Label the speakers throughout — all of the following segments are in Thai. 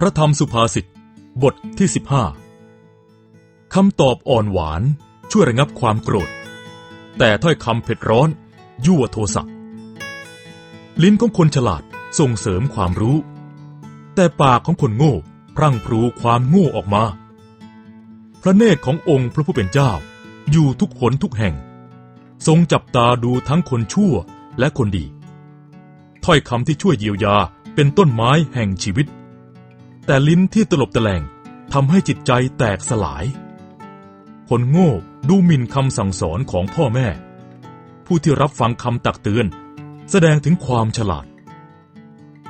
Speaker 1: พระธรรมสุภาษิตบทที่สิบห้าคำตอบอ่อนหวานช่วยระงับความโกรธ แต่ถ้อยคำเผ็ดร้อน ยั่วโทสะลิ้นของคนฉลาดส่งเสริมความรู้ แต่ปากของคนโง่พรั่งพรูความโง่ออกมา พระเนตรขององค์พระผู้เป็นเจ้า อยู่ทุกหนทุกแห่ง ทรงจับตาดูทั้งคนชั่วและคนดี ถ้อยคำที่ช่วยเยียวยาเป็นต้นไม้แห่งชีวิต แต่ลิ้นที่ตลบตะแลงทำให้จิตใจแตกสลาย คนโง่ดูหมิ่นคำสั่งสอนของพ่อแม่ ผู้ที่รับฟังคำตักเตือน แสดงถึงความฉลาด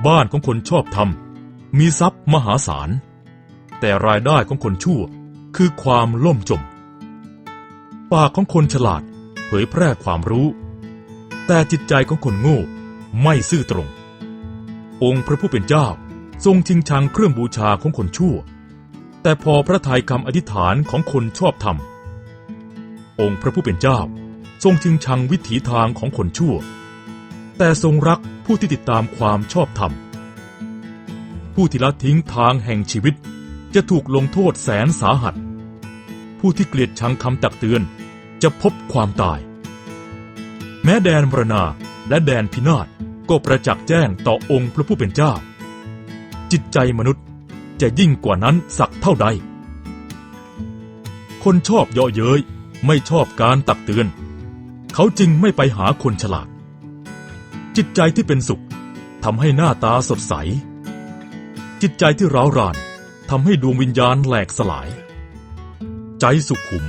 Speaker 1: บ้านของคนชอบธรรมมีทรัพย์มหาศาล แต่รายได้ของคนชั่วคือความล่มจม ปากของคนฉลาดเผยแพร่ความรู้ แต่จิตใจของคนโง่ไม่ซื่อตรง องค์พระผู้เป็นเจ้า ทรงชิงชังเครื่องบูชาของคนชั่ว แต่พอพระทัยคำอธิษฐานของคนชอบธรรม องค์พระผู้เป็นเจ้า ทรงชิงชังวิถีทางของคนชั่ว แต่ทรงรักผู้ที่ติดตามความชอบธรรม ผู้ที่ละทิ้งทางแห่งชีวิตจะถูกลงโทษแสนสาหัส ผู้ที่เกลียดชังคำตักเตือนจะพบความตาย แม้แดนมรณาและแดนพินาศก็ประจักษ์แจ้งต่อองค์พระผู้เป็นเจ้า จิตใจมนุษย์จะยิ่งกว่านั้นสักเท่าใด คนชอบเยาะเย้ยไม่ชอบการตักเตือน เขาจึงไม่ไปหาคนฉลาด จิตใจที่เป็นสุขทำให้หน้าตาสดใส จิตใจที่ร้าวรานทำให้ดวงวิญญาณแหลกสลาย ใจสุขขุม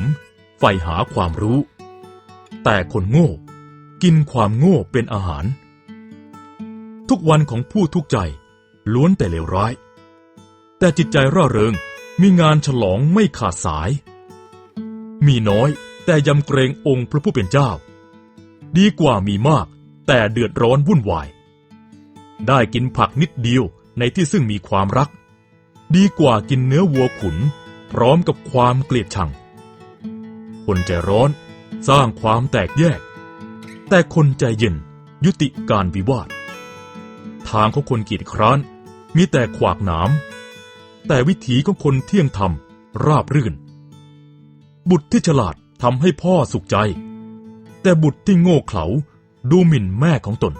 Speaker 1: ใฝ่หาความรู้ แต่คนโง่ กินความโง่เป็นอาหาร ทุกวันของผู้ทุกใจ ล้วนแต่เลวร้าย แต่จิตใจร่าเริงมีงานฉลองไม่ขาดสาย มีน้อยแต่ยำเกรงองค์พระผู้เป็นเจ้า ดีกว่ามีมาก แต่เดือดร้อนวุ่นวาย ได้กินผักนิดเดียวในที่ซึ่งมีความรัก ดีกว่ากินเนื้อวัวขุน พร้อมกับความเกลียดชัง คนใจร้อนสร้างความแตกแยก แต่คนใจเย็นยุติการวิวาท ทางของคนกีดคร้าน มีแต่ขวากหนาม แต่วิถีของคนเที่ยงธรรมราบรื่น บุตรที่ฉลาดทำให้พ่อสุขใจ แต่บุตรที่โง่เขลาดูหมิ่นแม่ของตน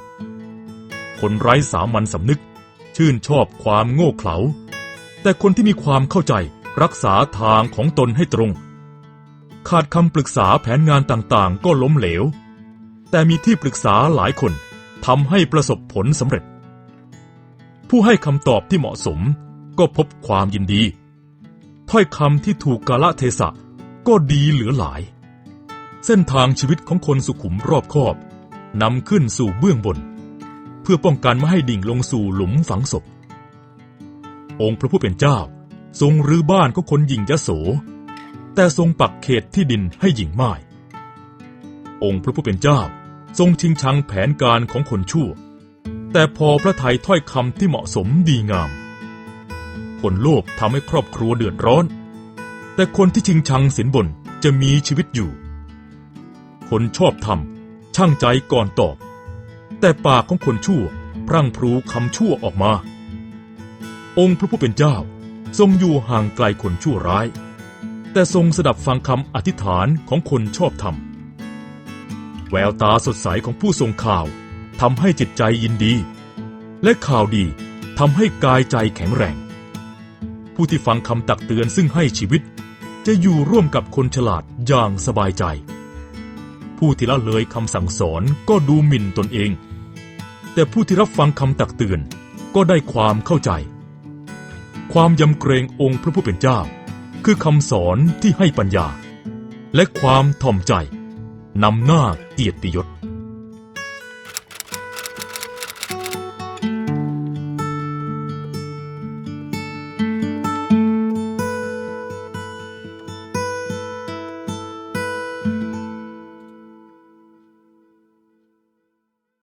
Speaker 1: คนไร้สามัญสำนึก ชื่นชอบความโง่เขลา แต่คนที่มีความเข้าใจรักษาทางของตนให้ตรง ขาดคำปรึกษาแผนงานต่างๆ ก็ล้มเหลว แต่มีที่ปรึกษาหลายคนทำให้ประสบผลสำเร็จ ผู้ให้คำตอบที่เหมาะสม ก็พบความยินดี ถ้อยคำที่ถูกกาลเทศะก็ดีเหลือหลาย เส้นทางชีวิตของคนสุขุมรอบคอบนำขึ้นสู่เบื้องบน เพื่อป้องกันไม่ให้ดิ่งลงสู่หลุมฝังศพ องค์พระผู้เป็นเจ้า ทรงรื้อบ้านของคนหญิงยโส แต่ทรงปักเขตที่ดินให้หญิงไม้องค์พระผู้เป็นเจ้า ทรงชิงชังแผนการของคนชั่ว แต่พอพระไทยถ้อยคำที่เหมาะสมดีงาม คนโลภทำให้ครอบครัวเดือดร้อน แต่คนที่ชิงชังสินบนจะมีชีวิตอยู่ คนชอบทำช่างใจก่อนตอบ แต่ปากของคนชั่วพรั่งพรูคำชั่วออกมา องค์พระผู้เป็นเจ้าทรงอยู่ห่างไกลคนชั่วร้าย แต่ทรงสดับฟังคำอธิษฐานของคนชอบธรรม แววตาสดใสของผู้ทรงข่าว ทำให้จิตใจยินดี และข่าวดีทำให้กายใจแข็งแรง ผู้ที่ฟังคำตักเตือนซึ่งให้ชีวิต จะอยู่ร่วมกับคนฉลาดอย่างสบายใจ ผู้ที่ละเลยคำสั่งสอนก็ดูหมิ่นตนเอง แต่ผู้ที่รับฟังคำตักเตือนก็ได้ความเข้าใจ ความยำเกรงองค์พระผู้เป็นเจ้า คือคำสอนที่ให้ปัญญา และความถ่อมใจนำหน้าเกียรติยศ